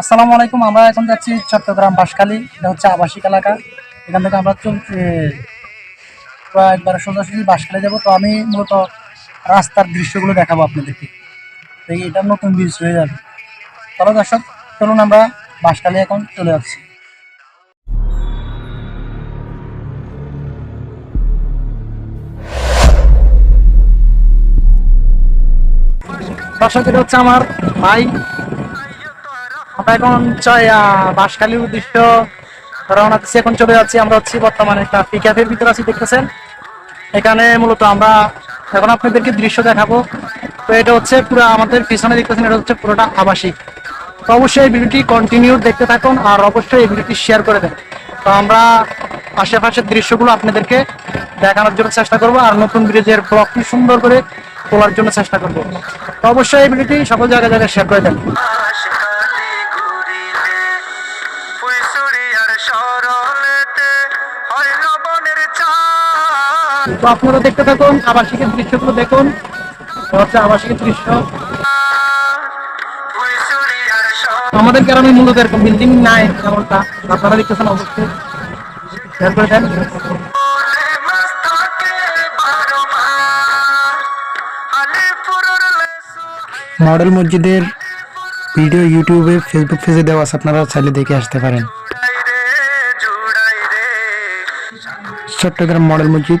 আসসালামু আলাইকুম, আমরা এখন যাচ্ছি চট্টগ্রাম বাঁশখালী, এটা হচ্ছে আবাসিক এলাকা। এখান থেকে আমরা চলতে প্রায় একবার সোজাসুজি বাঁশখালী যাব। তো আমি মূলত রাস্তার দৃশ্যগুলো দেখাবো আপনাদেরকে। তো এটা নতুন ব্রিজ হয়ে যাবে। চলো দর্শক, চলুন আমরা বাঁশখালী এখন চলে যাচ্ছি। দর্শক, এটা হচ্ছে আমার ভাই আমরা এখন বাঁশখালীর উদ্দেশ্য রওনা দিচ্ছি, এখন চলে যাচ্ছি। আমরা হচ্ছি বর্তমানে একটা পিকআপের ভিতরে আছি, দেখতেছেন? এখানে মূলত আমরা এখন আপনাদেরকে দৃশ্য দেখাবো। তো এটা হচ্ছে পুরো আমাদের পিছনে দেখতেছেন, এটা হচ্ছে পুরোটা আবাসিক। তো অবশ্যই এই ভিডিওটি কন্টিনিউ দেখতে থাকুন আর অবশ্যই এই ভিডিওটি শেয়ার করে দেন। তো আমরা আশেপাশের দৃশ্যগুলো আপনাদেরকে দেখানোর জন্য চেষ্টা করব আর নতুন ব্রিজের ব্লগটি সুন্দর করে তোলার জন্য চেষ্টা করব। তো অবশ্যই এই ভিডিওটি সকল জায়গায় জায়গায় শেয়ার করে দেন। তো আপনারা দেখতে থাকুন আবাসিকের দৃশ্যগুলো দেখুন। হচ্ছে আবাসিকের দৃশ্য। আমাদের গ্রামে মূলত এরকম বিল্ডিং নাই তেমনটা আপনারা দেখতেছেন অবশ্যই। শেয়ার করে দেন। মডেল মসজিদের ভিডিও ইউটিউবে ফেসবুক পেজে দেওয়া আছে আপনারা চাইলে দেখে আসতে পারেন। চট্টগ্রাম মডেল মসজিদ।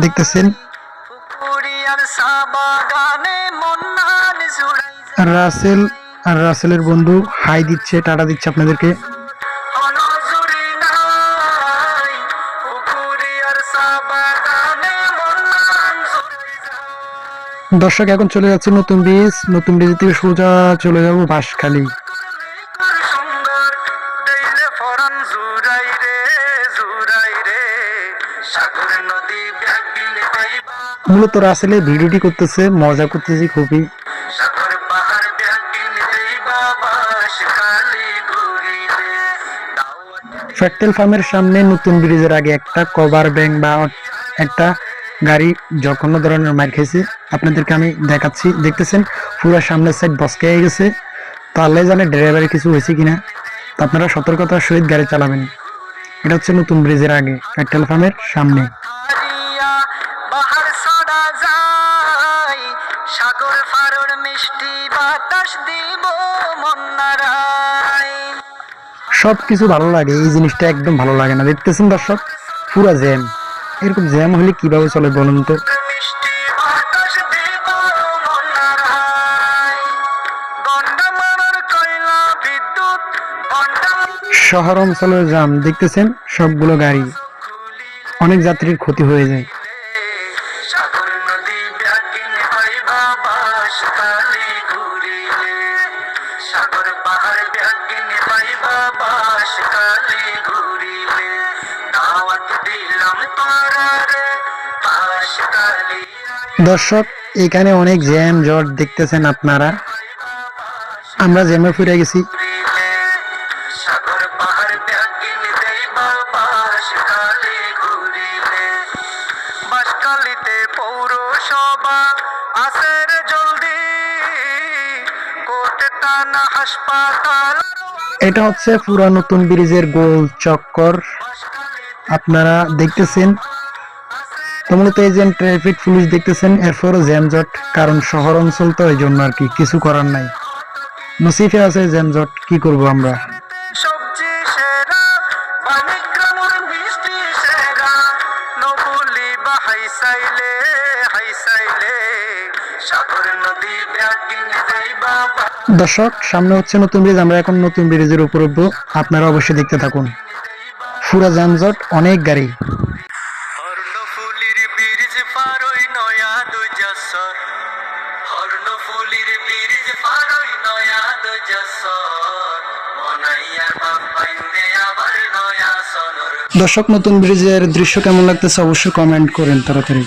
দেখতেছেন রাসেল আর রাসেলের বন্ধু হাই দিচ্ছে, টাটা দিচ্ছে আপনাদেরকে। দর্শক, এখন চলে যাচ্ছে নতুন ব্রিজ নতুন ব্রিজ থেকে সোজা চলে যাব বাঁশখালী মূলত রাসেলের ভিডিওটি করতেছে মজা করতেছি খুবই। ফ্যাক্টেল ফার্মের সামনে নতুন ব্রিজের আগে একটা কভার ব্যাংক বা একটা গাড়ি জঘন্য ধরনের মার খেয়েছে আপনাদেরকে আমি দেখাচ্ছি। দেখতেছেন পুরো সামনের সাইড বসকে হয়ে গেছে। তো আল্লাহ জানে ড্রাইভারের কিছু হয়েছে কিনা। আপনারা সতর্কতার সহিত গাড়ি চালাবেন। এটা হচ্ছে নতুন ব্রিজের আগে ফ্যাক্টেল ফার্মের সামনে। ফারুর মিষ্টি বাতাস দিব মন্নারায় সব কিছু ভালো লাগে এই জিনিসটা একদম ভালো লাগে না। দেখতেছেন দর্শক পুরা জ্যাম। এরকম জ্যাম হলে কীভাবে চলে বলুন তো? শহর অঞ্চলের জ্যাম দেখতেছেন? সবগুলো গাড়ি। অনেক যাত্রীর ক্ষতি হয়ে যায়। সাগর পাহাড় ব্যাগিন হইবা বাস কালে ঘুরিলে। দাওয়াত দিলাম তোরা রে বাস কালি দর্শক, এখানে অনেক জ্যাম জট দেখতেছেন আপনারা। আমরা জ্যামে ফিরে গেছি। এটা হচ্ছে পুরা নতুন ব্রিজের গোল চক্কর। আপনারা দেখতেছেন, তো মূলত এই যে ট্রাফিক পুলিশ দেখতেছেন, এরপরও জ্যামজট, কারণ শহর অঞ্চল তো এই জন্য আর কি, কিছু করার নাই। নসিফে আছে জ্যামজট, কি করব আমরা? দর্শক সামনে হচ্ছে নতুন ব্রিজ আমরা এখন নতুন ব্রিজের উপর উঠবো। আপনারা অবশ্যই দেখতে থাকুন। পুরা যানজট অনেক গাড়ি। দর্শক নতুন ব্রিজের দৃশ্য কেমন লাগতেছে অবশ্যই কমেন্ট করেন তাড়াতাড়ি।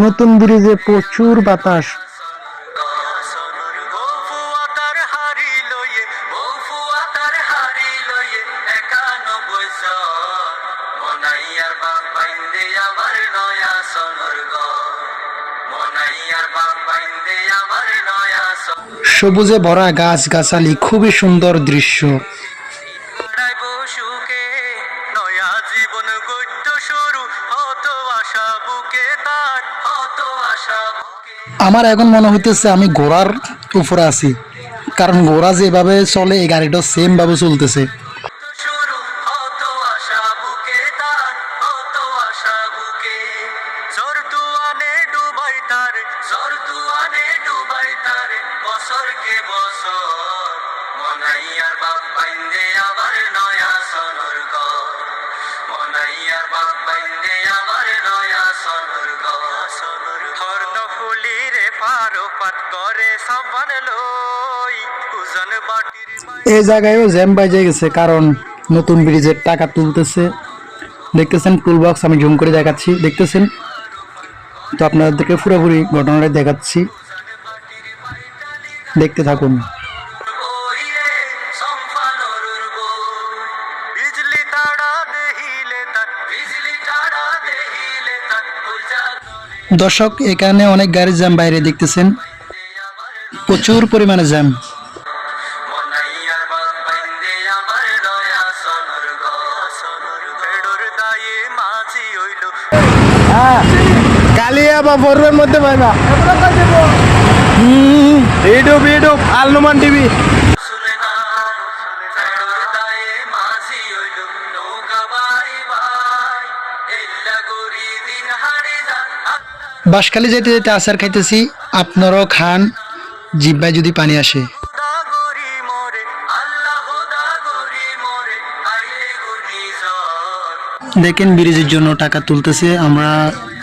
বাইন্দে ব্রিজে প্রচুর বাতাস। সবুজে ভরা গাছ গাছালি খুবই সুন্দর দৃশ্য। আমার এখন মনে হইতেছে আমি ঘোড়ার উপরে আছি। কারণ ঘোড়া যেভাবে চলে, এই গাড়িটা সেমভাবে চলতেছে। এই জায়গায়ও জ্যাম বাজে গেছে, কারণ নতুন ব্রিজের টাকা তুলতেছে। দেখতেছেন টুল বক্স আমি জুম করে দেখাচ্ছি, দেখতেছেন? তো আপনাদেরকে পুরোপুরি ঘটনাটা দেখাচ্ছি। দেখতে থাকুন। দর্শক, এখানে অনেক গাড়ির জ্যাম বাইরে দেখতেছেন। প্রচুর পরিমাণে জ্যাম। কালিয়া বা ফোরবের মধ্যে পাইবা। YouTube YouTube Alnuman TV. Banshkhali যেতে যেতে আচার খাইতেছি আপনারাও খান। জিব্বায় যদি পানি আসে। দেখেন ব্রিজের জন্য টাকা তুলতেছে আমরা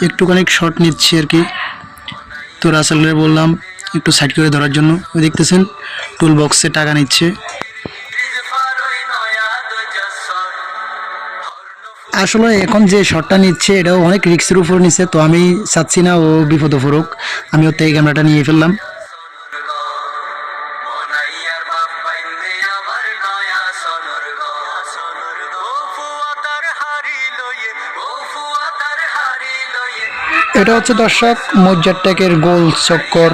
একটুখানি শর্ট নিচ্ছি আর কি। তো রাসেলরে বললাম একটু সাইড করে ধরার জন্য। ওই দেখতেছেন টুল বক্সে টাকা নিচ্ছে। আসলে এখন যে শটটা নিচ্ছে এটাও অনেক রিক্সের উপর নিচ্ছে তো আমি চাচ্ছি না ও বিপদ পড়ুক। আমি ওর থেকে ক্যামেরাটা নিয়ে ফেললাম। এটা হচ্ছে দর্শক মজ্জারটেকের গোল চক্কর।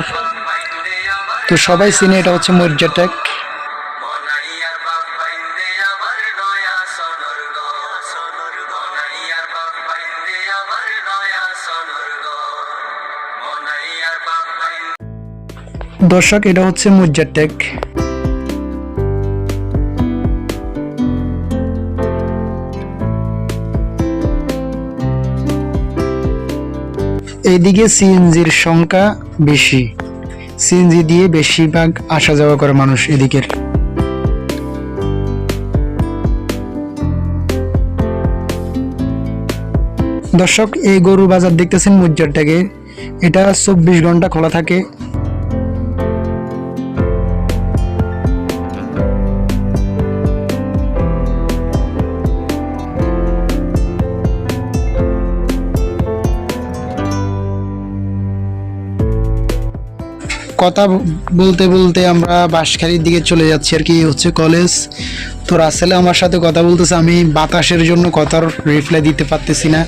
তো সবাই চিনে এটা হচ্ছে মজ্জারটেক মনাইয়ার বাপ বাইন্দে আবার এইদিকে সিএনজির সংখ্যা বেশি। সিএনজি দিয়ে বেশিরভাগ আসা যাওয়া করে মানুষ এদিকের। দর্শক, এই গরু বাজার দেখতেছেন মুজ্জারটাকে এটা চব্বিশ ঘণ্টা খোলা থাকে। কথা বলতে বলতে আমরা বাঁশখালীর দিকে চলে যাচ্ছি আর কি হচ্ছে কলেজ। তো রাসেলে আমার সাথে কথা বলতেছে, আমি বাতাসের জন্য কথার রিপ্লাই দিতে পারতেছি না।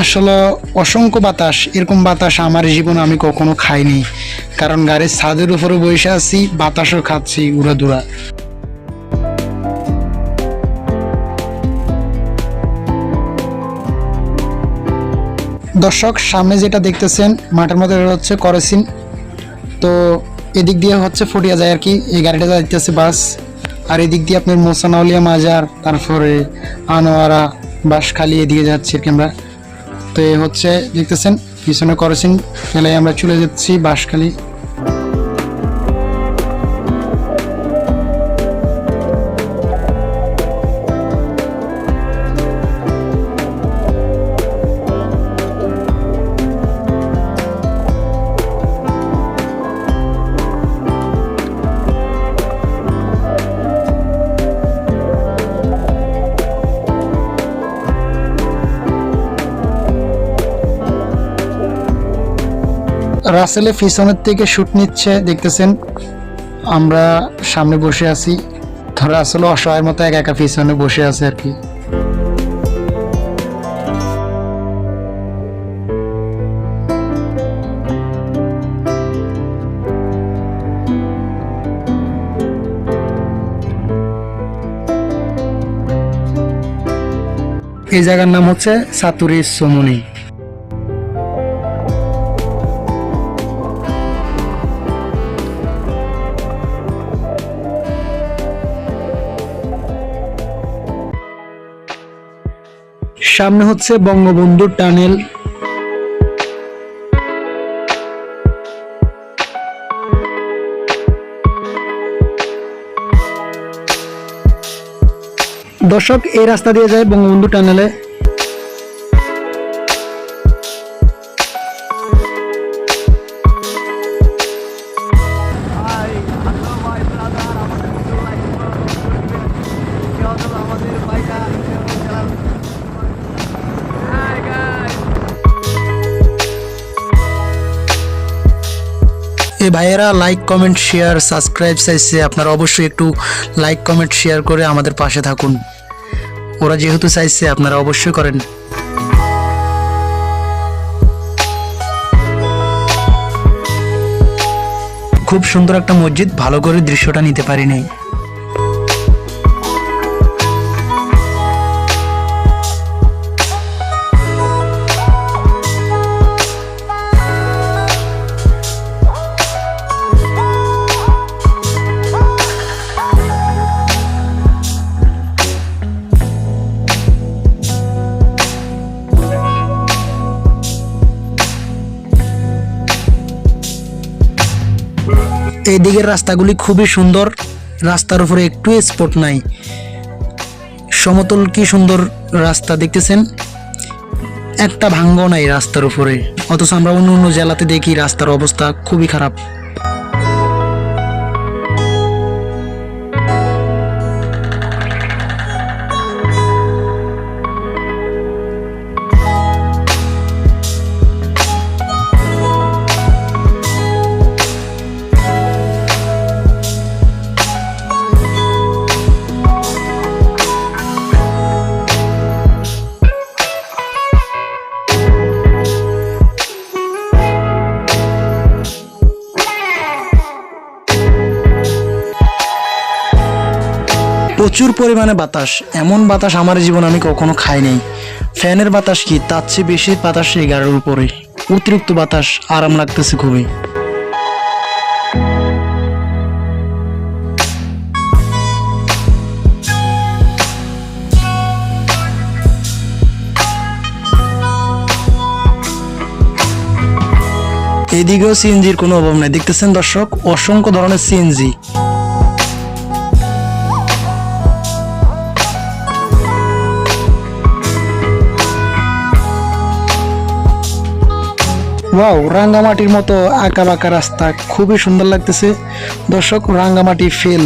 আসলে অসংখ্য বাতাস, এরকম বাতাস আমার জীবনে আমি কখনো খাইনি। কারণ গাড়ির ছাদের উপরে বসে আছি, বাতাসও খাচ্ছি উড়াদুরা দর্শক, সামনে যেটা দেখতেছেন, মাঠের মধ্যে হচ্ছে করেসিন। তো এদিক দিয়ে হচ্ছে ফটিয়া যায় আর কি, এই গাড়িটা যাইতেছে বাস। আর এদিক দিয়ে আপনার মোসানাউলিয়া মাজার, তারপরে আনোয়ারা, বাঁশখালী এদিকে যাচ্ছি আর কি আমরা। তো এ হচ্ছে, দেখতেছেন, পিছনে করেছেন ফেলে আমরা চলে যাচ্ছি বাঁশখালী। রাসেলে পিছনের থেকে শুট নিচ্ছে, দেখতেছেন? আমরা সামনে বসে আছি। তো রাসেল অসহায়ের মতো একা একা পিছনে বসে আছে আর কি। এই জায়গার নাম হচ্ছে সাতুরি সমনি। সামনে হচ্ছে বঙ্গবন্ধু টানেল। দর্শক এই রাস্তা দিয়ে যায় বঙ্গবন্ধু টানেলে। ভাইয়েরা লাইক কমেন্ট শেয়ার সাবস্ক্রাইব চাইছে। আপনারা অবশ্যই একটু লাইক কমেন্ট শেয়ার করে আমাদের পাশে থাকুন। ওরা যেহেতু চাইছে, আপনারা অবশ্যই করেন। খুব সুন্দর একটা মসজিদ, ভালো করে দৃশ্যটা নিতে পারিনি। এই দিকের রাস্তাগুলি খুবই সুন্দর। রাস্তার উপরে একটু স্পট নাই। সমতল কি সুন্দর রাস্তা দেখতেছেন? একটা ভাঙ্গ নাই রাস্তার উপরে। অথচ আমরা অন্য অন্য জেলাতে দেখি রাস্তার অবস্থা খুবই খারাপ। প্রচুর পরিমাণে বাতাস। এমন বাতাস আমার জীবনে আমি কখনো খাই নাই। ফ্যানের বাতাস কি? তার চেয়ে বেশি বাতাস এই গাড়ির উপরে। অতিরিক্ত বাতাস আরাম লাগতেছে খুবই। এদিকেও সিএনজির কোনো অভাব নাই। দেখতেছেন দর্শক? অসংখ্য ধরনের সিএনজি। ওয়াও রাঙ্গামাটির মতো আঁকা বাঁকা রাস্তা, খুবই সুন্দর লাগতেছে। দর্শক, রাঙ্গামাটি ফেল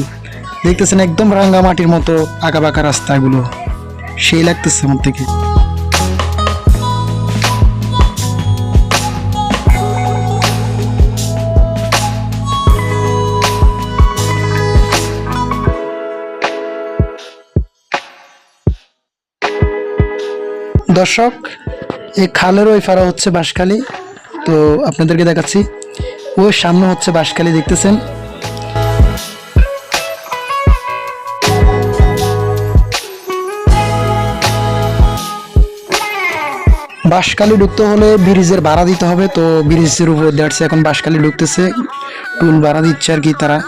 দেখতেছেন একদম রাঙ্গামাটির মতো আঁকা বাঁকা রাস্তাগুলো। সেই লাগতেছে আমার থেকে। দর্শক, এই খালের ওই ফাড়া হচ্ছে বাঁশখালী। তো আপনাদেরকে দেখাচ্ছি। ও সামনে হচ্ছে বাঁশখালী, দেখতেছেন? বাঁশখালী ঢুকতে হলে ব্রিজের ভাড়া দিতে হবে, তো ব্রিজের উপর দাঁড়ছে এখন বাঁশখালি ঢুকতেছে। টুল ভাড়া দিচ্ছে আর কি তারা।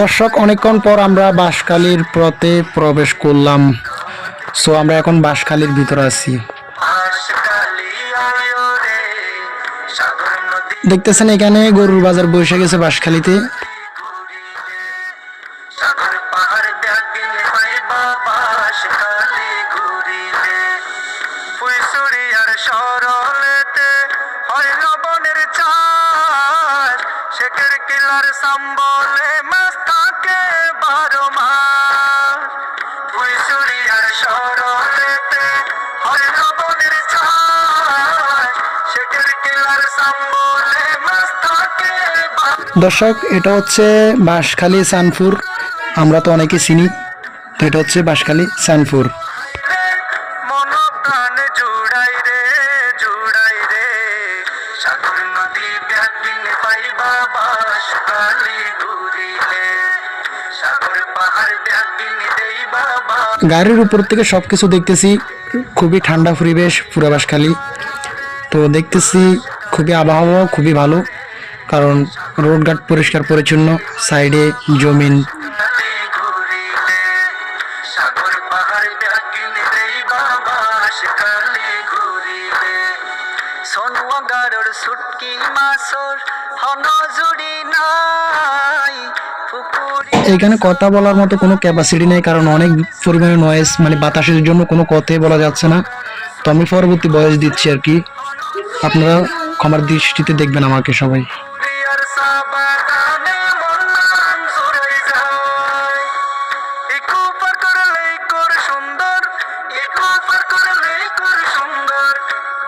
দর্শক, অনেকক্ষণ পর আমরা বাঁশখালীর পথে প্রবেশ করলাম। সো আমরা এখন বাঁশখালীর ভিতরে আছি। দেখতেছেন এখানে গরুর বাজার বসে গেছে বাঁশখালীতে। দর্শক এটা হচ্ছে বাঁশখালী সানপুর আমরা তো অনেকে চিনি তো এটা হচ্ছে বাঁশখালী সানপুর প্রাণে জুড়াই রে জুড়াই রে। সাগর নদী ব্যাপিন পাইবা বাস কালি ঘুরিলে। সাগর পাহাড় ব্যাপিন দেই বাবা। গাড়ির উপর থেকে সবকিছু দেখতেছি খুবই ঠান্ডা পরিবেশ পুরা বাঁশখালী। তো দেখতেছি খুবই আবহাওয়া খুবই ভালো, কারণ রোডঘাট পরিষ্কার পরিচ্ছন্ন, সাইডে জমিন। এখানে কথা বলার মতো কোনো ক্যাপাসিটি নেই, কারণ অনেক পরিমাণে নয়েজ মানে বাতাসের জন্য কোনো কথাই বলা যাচ্ছে না। তো আমি পরবর্তী বয়স দিচ্ছি আর কি। আপনারা ক্ষমার দৃষ্টিতে দেখবেন আমাকে সবাই। প্রিয়ার সাবাদানে নাম জুড়াই যায়। ইকু পার করলেই কর সুন্দর ইকু পার করলেই কর সুন্দর।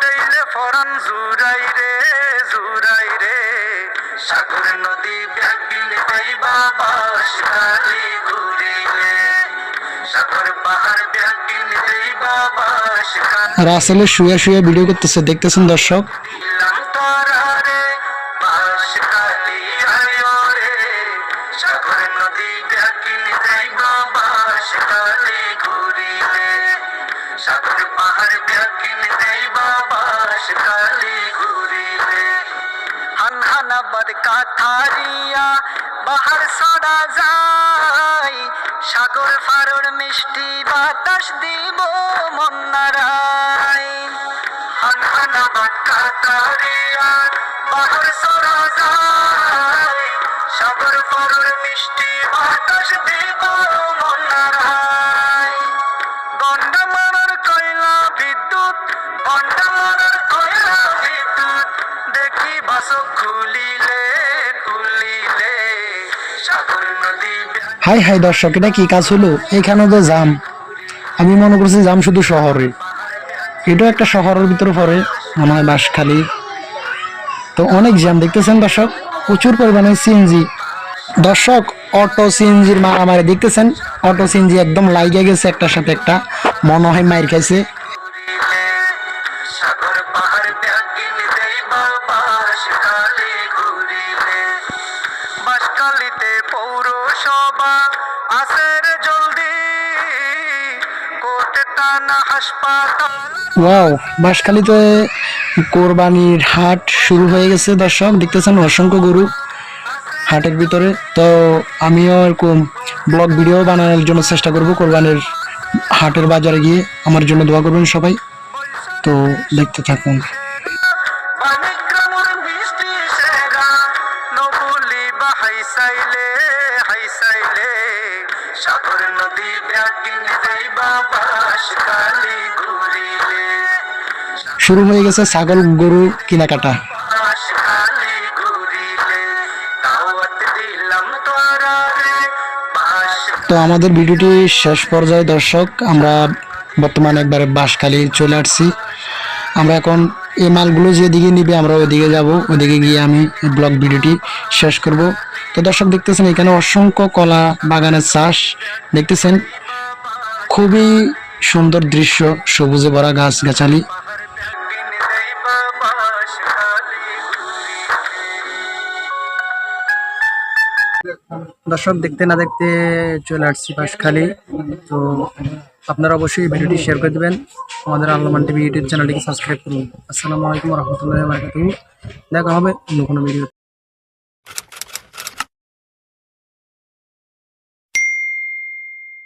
দেইলে ফরান জুড়াই রে জুড়াই রে। সাগর নদী ব্যাগিন দেইবা বাস কালি ঘুরিলে সাগর পাহাড় ব্যাগিন দেইবা বাস কালি শুয়ে শুয়ে ভিডিও করতেছে দেখতেছেন দর্শক? ফারুর মিষ্টি বাতাস দিব মন্নারায় হান বাক্কা কাথারিয়া বাহার সরা যায়। সাগর পরর মিষ্টি বাতাস দিব মন্নারায় হাই হাই দর্শক, এটা কি কাজ হলো? এখানে তো জাম। আমি মনে করছি জাম শুধু শহরে। এটাও একটা শহরের ভিতরে পড়ে, মনে হয় বাঁশখালী। তো অনেক জ্যাম, দেখতেছেন দর্শক? প্রচুর পরিমাণে সিএনজি দর্শক, অটো সিএনজির মারামারি, দেখতেছেন? অটো সিএনজি একদম লাইগে গেছে একটার সাথে একটা। মনে হয় মাইর খাইছে। ওয়াও বাঁশখালীতে কোরবানির হাট শুরু হয়ে গেছে, দর্শক। দেখতেছেন অসংখ্য গরু হাটের ভিতরে। তো আমিও এরকম ব্লগ, ভিডিও বানানোর জন্য চেষ্টা করব কোরবানির হাটের বাজারে গিয়ে। আমার জন্য দোয়া করবেন সবাই। তো দেখতে থাকুন। শুরু হয়ে গেছে ছাগল গরু কেনাকাটা। তো আমাদের ভিডিওটি শেষ পর্যায়ে দর্শক আমরা বর্তমানে একবারে বাঁশখালী চলে আসছি। আমরা এখন এই মালগুলো যেদিকে নিবে আমরা ওইদিকে যাব ওইদিকে গিয়ে আমি ব্লগ ভিডিওটি শেষ করব। তো দর্শক দেখতেছেন এখানে অসংখ্য কলা বাগানের চাষ। দেখতেছেন খুবই সুন্দর দৃশ্য সবুজে ভরা গাছ গাছালি দর্শক, দেখতে না দেখতে চলে আসছি পাশখালি তো আপনারা অবশ্যই ভিডিওটি শেয়ার করে দেবেন। আমাদের আল্লামান টিভি ইউটিউব চ্যানেলটিকে সাবস্ক্রাইব করুন। আসসালামু আলাইকুম রহমতুল্লাহ বারকাতুহু। দেখা হবে অন্য কোনো ভিডিও